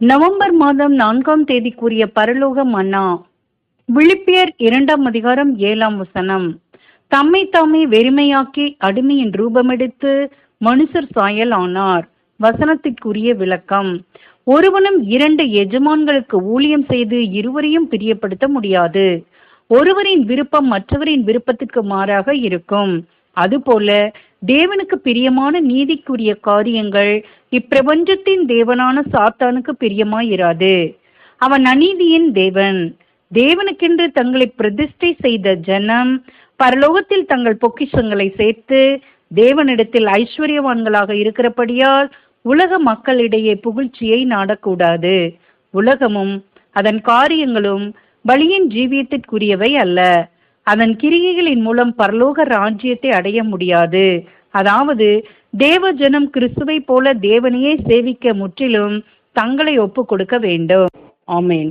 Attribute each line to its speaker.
Speaker 1: November மாதம் நான்காம் தேதிக்குரிய பரலோக மன்னா விழிப்பியர் இரண்டாம் அதிகாரம் ஏழாம் வசனம். தம்மை தாமே வெறுமையாக்கி அடிமையின் ரூபமெடுத்து மனுஷர் சாயல் ஆனார். வசனத்திற்குரிய விளக்கம். ஒருவனும் இரண்டு எஜமான்களுக்கு ஊழியம் செய்து இருவரையும் பிரியப்படுத்த முடியாது. ஒருவரின் விருப்பம் மற்றவரின் விருப்பத்துக்கு மாறாக இருக்கும். அதுபோல தேவனுக்கு பிரியமான நீதிக்குரிய காரியங்கள் இப்பிரபஞ்சத்தின் தேவனான சாத்தானுக்கு பிரியமாயிராது. அவன் அநீதியின் தேவன். தேவனுக்கென்று தங்களை பிரதிஷ்டை செய்த ஜனம் பரலோகத்தில் தங்கள் பொக்கிஷங்களை சேர்த்து தேவனிடத்தில் ஐஸ்வர்யவான்களாக இருக்கிறபடியால் உலக மக்களிடையே புகழ்ச்சியை நாடக்கூடாது. உலகமும் அதன் காரியங்களும் பலியின் ஜீவியத்திற்குரியவை அல்ல. அதன் கிரியைகளின் மூலம் பரலோக ராஜ்யத்தை அடைய முடியாது. அதாவது தேவ ஜனம் கிறிஸ்துவை போல தேவனையே சேவிக்க முற்றிலும் தங்களை ஒப்பு கொடுக்க வேண்டும். ஆமேன்.